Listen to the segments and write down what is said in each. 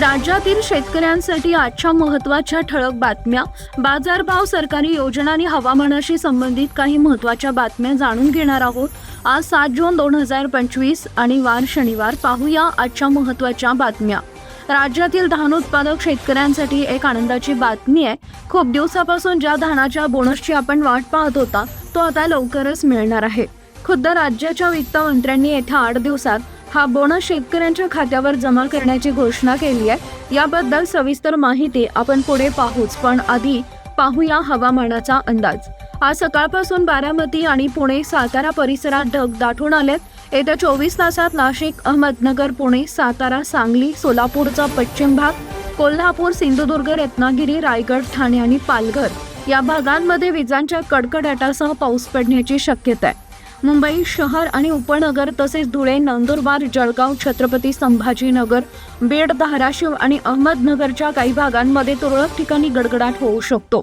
राज्यातील शेतकऱ्यांसाठी आजच्या महत्त्वाच्या ठळक बातम्या. बाजारभाव सरकारी योजना आणि हवामानाशी संबंधित काही महत्त्वाच्या बातम्या जाणून घेणार आहोत. आज सात जून दोन हजार पंचवीस आणि वार शनिवार पाहूया आजच्या महत्त्वाच्या बातम्या. राज्यातील धान उत्पादक शेतकऱ्यांसाठी एक आनंदाची बातमी आहे. खूप दिवसापासून ज्या धानाच्या बोनसची आपण वाट पाहत होता तो आता लवकरच मिळणार आहे. खुद्द राज्याच्या वित्त मंत्र्यांनी येत्या आठ दिवसात हा बोनस शेतकऱ्यांच्या खात्यावर जमा करण्याची घोषणा केली आहे. याबद्दल सविस्तर माहिती आपण पुढे पाहूच पण आधी पाहूया हवामानाचा अंदाज. आज सकाळपासून बारामती आणि पुणे सातारा परिसरात ढग दाटून आलेत. येत्या चोवीस तासात नाशिक अहमदनगर पुणे सातारा सांगली सोलापूरचा पश्चिम भाग कोल्हापूर सिंधुदुर्ग रत्नागिरी रायगड ठाणे आणि पालघर या भागांमध्ये विजांच्या कडकडाटासह पाऊस पडण्याची शक्यता आहे. मुंबई शहर आणि उपनगर तसेच धुळे नंदुरबार जळगाव छत्रपती संभाजीनगर बीड धाराशिव आणि अहमदनगरच्या काही भागांमध्ये तुरळक ठिकाणी गडगडाट होऊ शकतो.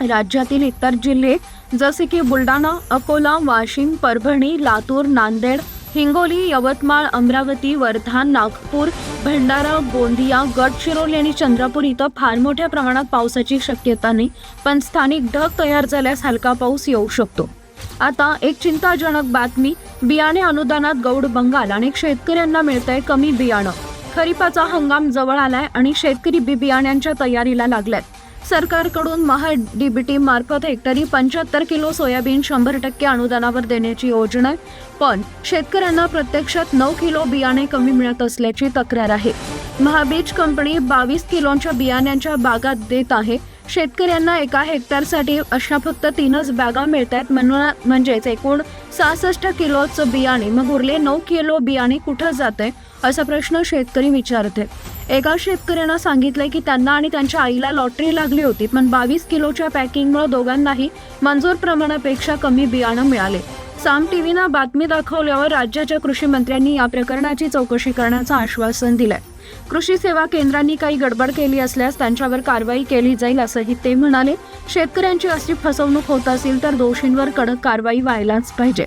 राज्यातील इतर जिल्हे जसे की बुलढाणा अकोला वाशिम परभणी लातूर नांदेड हिंगोली यवतमाळ अमरावती वर्धा नागपूर भंडारा गोंदिया गडचिरोली आणि चंद्रपूर इथं फार मोठ्या प्रमाणात पावसाची शक्यता नाही पण स्थानिक ढग तयार झाल्यास हलका पाऊस येऊ शकतो. आता एक चिंताजनक बातमी. बियाणे अनुदानात गौड बंगाल अनेक शेतकऱ्यांना मिळतंय कमी बियाणं. खरीपाचा हंगाम जवळ आलाय आणि शेतकरी बी बियाण्यांच्या तयारीला लागल्यात सरकारकडून महा डीबीटी मार्फत हेक्टरी पंच्याहत्तर किलो सोयाबीन शंभर टक्के अनुदानावर देण्याची योजना आहे. पण शेतकऱ्यांना प्रत्यक्षात नऊ किलो बियाणे कमी मिळत असल्याची तक्रार आहे. महाबीज कंपनी बावीस किलोच्या बियाण्यांच्या बागात देत आहे. शेतकऱ्यांना एका हेक्टरसाठी अशा फक्त तीनच बॅगा मिळत आहेत म्हणून म्हणजेच एकूण सहासष्ट किलोचं बियाणे मग उरले नऊ किलो बियाणे कुठं जाते असा प्रश्न शेतकरी विचारते एका शेतकऱ्यानं सांगितलंय की त्यांना आणि त्यांच्या आईला लॉटरी लागली होती पण बावीस किलोच्या पॅकिंगमुळे दोघांनाही मंजूर प्रमाणापेक्षा कमी बियाणं मिळाले. साम टीव्हीनं बातमी दाखवल्यावर राज्याच्या कृषी मंत्र्यांनी या प्रकरणाची चौकशी करण्याचं आश्वासन दिलंय. कृषी सेवा केंद्रांनी काही गडबड केली असल्यास त्यांच्यावर कारवाई केली जाईल असंही ते म्हणाले. शेतकऱ्यांची अशी फसवणूक होत असेल तर दोषींवर कडक कारवाई व्हायलाच पाहिजे.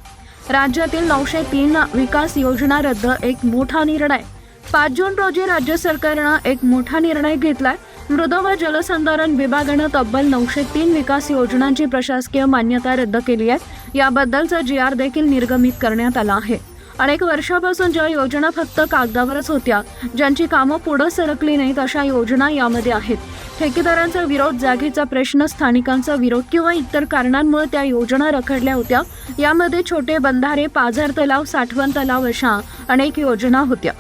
राज्यातील नऊशे तीन विकास योजना रद्द एक मोठा निर्णय. पाच जून रोजी राज्य सरकारनं एक मोठा निर्णय घेतलाय. मृद व जलसंधारण विभागानं तब्बल नऊशे तीन विकास योजनांची प्रशासकीय मान्यता रद्द केली आहे. याबद्दलचा जी आर देखील निर्गमित करण्यात आला आहे. अनेक वर्षापासून ज्या योजना फक्त कागदावरच होत्या ज्यांची कामं पुढं सरकली नाहीत अशा योजना यामध्ये आहेत. ठेकेदारांचा विरोध जागेचा प्रश्न स्थानिकांचा विरोध किंवा इतर कारणांमुळे त्या योजना रखडल्या होत्या यामध्ये छोटे बंधारे पाझर तलाव साठवण तलाव अशा अनेक योजना होत्या.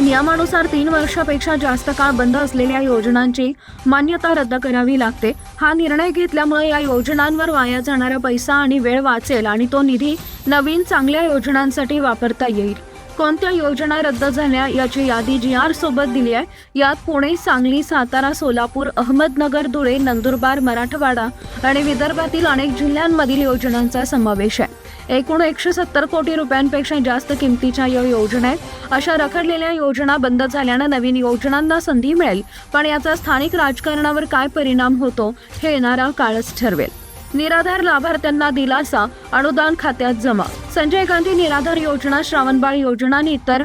नियमानुसार तीन वर्षापेक्षा जास्त काळ बंद असलेल्या योजनांची मान्यता रद्द करावी लागते. हा निर्णय घेतल्यामुळे या योजनांवर वाया जाणारा पैसा आणि वेळ वाचेल आणि तो निधी नवीन चांगल्या योजनांसाठी वापरता येईल. कोणत्या योजना रद्द झाल्या याची यादी जी आर सोबत दिली आहे? यात पुणे सांगली सातारा सोलापूर अहमदनगर धुळे नंदुरबार मराठवाडा आणि विदर्भातील अनेक जिल्ह्यांमधील योजनांचा समावेश आहे. एकूण एकशे सत्तर कोटी रुपयांपेक्षा जास्त किमतीच्या या योजना आहेत. अशा रखडलेल्या योजना बंद झाल्यानं नवीन योजनांना संधी मिळेल. पण याचा स्थानिक राजकारणावर काय परिणाम होतो हे येणारा काळच ठरवेल. निराधार लाभार्थ्यांना दिलासा अनुदान खात्यात जमा. संजय गांधी निराधार योजना श्रावणबाळ योजना आणि इतर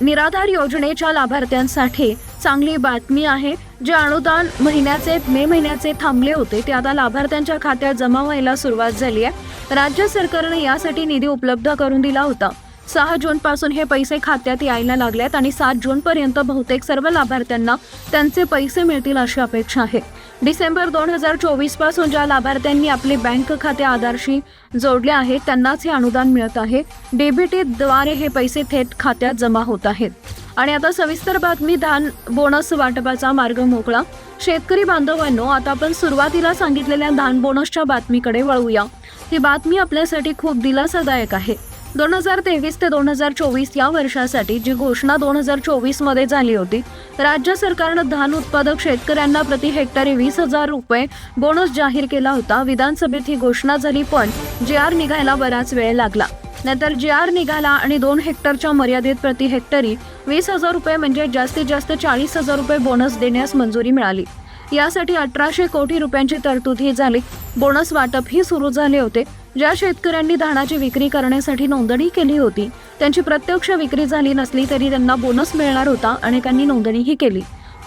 निराधार योजनेच्या लाभार्थ्यांसाठी चांगली बातमी आहे. जे अनुदान महिन्याचे मे महिन्याचे थांबले होते ते आता लाभार्थ्यांच्या खात्यात जमा व्हायला सुरुवात झाली आहे. राज्य सरकारने यासाठी निधी उपलब्ध करून दिला होता. सहा जून पासून हे पैसे खात्यात यायला लागलेत आणि सात जून पर्यंत बहुतेक सर्व लाभार्थ्यांना त्यांचे पैसे मिळतील अशी अपेक्षा आहे. डिसेंबर दोन हजार चोवीसपासून ज्या लाभार्थ्यांनी आपले बँक खाते आधारशी जोडले आहेत त्यांनाच हे अनुदान मिळत आहे. डीबीटीद्वारे हे पैसे थेट खात्यात जमा होत आहेत. आणि आता सविस्तर बातमी धान बोनस वाटपाचा मार्ग मोकळा. शेतकरी बांधवांनो आता आपण सुरुवातीला सांगितलेल्या धान बोनसच्या बातमीकडे वळूया. ही बातमी आपल्यासाठी खूप दिलासादायक आहे. दोन हजार तेवीस ते दोन हजार चोवीस या वर्षासाठी जी घोषणा दोन हजार चोवीसमध्ये झाली होती राज्य सरकारनं धान उत्पादक शेतकऱ्यांना प्रति हेक्टरी वीस हजार रुपये बोनस जाहीर केला होता. विधानसभेत ही घोषणा झाली पण जे आर निघायला बराच वेळ लागला. नंतर जी आर निघाला आणि दोन हेक्टरच्या मर्यादेत प्रति हेक्टरी वीस हजार रुपये म्हणजे जास्तीत जास्त चाळीस हजार रुपये बोनस देण्यास मंजुरी मिळाली. यासाठी अठराशे कोटी रुपयांची तरतूद ही झाली. बोनस वाटप ही सुरू झाले होते. ज्या शेतकऱ्यांनी धानाची विक्री करण्यासाठी नोंदणी केली होती त्यांची प्रत्यक्ष विक्री झाली नसली तरी त्यांना बोनस मिळणार होता अनेकांनी नोंदणीही केली.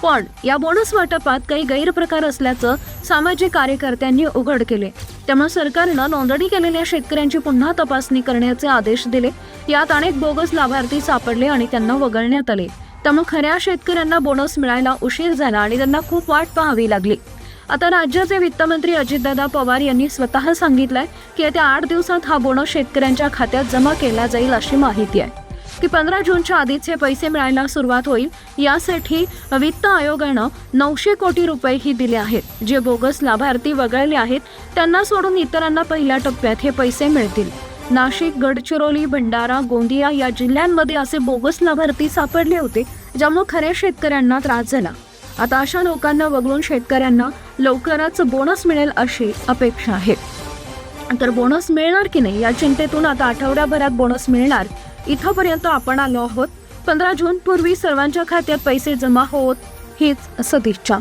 पण या बोनस वाटपात काही गैरप्रकार असल्याचं सामाजिक कार्यकर्त्यांनी उघड केले. त्यामुळे सरकारनं नोंदणी केलेल्या शेतकऱ्यांची पुन्हा तपासणी करण्याचे आदेश दिले. यात अनेक बोगस लाभार्थी सापडले आणि त्यांना वगळण्यात आले. त्यामुळे खऱ्या शेतकऱ्यांना बोनस मिळायला उशीर झाला आणि त्यांना खूप वाट पाहावी लागली. आता राज्याचे वित्तमंत्री अजितदादा पवार यांनी स्वतः सांगितलंय की येत्या आठ दिवसात हा बोनस शेतकऱ्यांच्या खात्यात जमा केला जाईल अशी माहिती आहे. की पंधरा जूनच्या आधीच हे पैसे मिळायला सुरुवात होईल. यासाठी वित्त आयोगानं नऊशे कोटी रुपयेही दिले आहेत. जे बोगस लाभार्थी वगळले आहेत त्यांना सोडून इतरांना पहिल्या टप्प्यात हे पैसे मिळतील. नाशिक गडचिरोली भंडारा गोंदिया या जिल्ह्यांमध्ये असे बोगस लाभार्थी सापडले होते ज्यामुळे खऱ्या शेतकऱ्यांना त्रास झाला. आता अशा लोकांना वगळून शेतकऱ्यांना लवकरच बोनस मिळेल अशी अपेक्षा आहे. तर बोनस मिळणार की नाही या चिंतेतून आता आठवड्याभरात बोनस मिळणार इथंपर्यंत आपण आलो आहोत. पंधरा जून पूर्वी सर्वांच्या खात्यात पैसे जमा होत हीच सदिच्छा.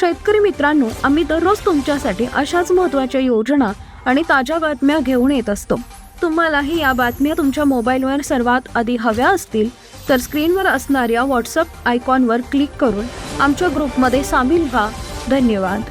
शेतकरी मित्रांनो आम्ही दररोज तुमच्यासाठी अशाच महत्त्वाच्या योजना आणि ताज्या बातम्या घेऊन येत असतो. तुम्हालाही या बातम्या तुमच्या मोबाईलवर सर्वात आधी हव्या असतील तर स्क्रीनवर असणाऱ्या व्हॉट्सअप आयकॉनवर क्लिक करून आमच्या ग्रुपमध्ये सामील व्हा. धन्यवाद.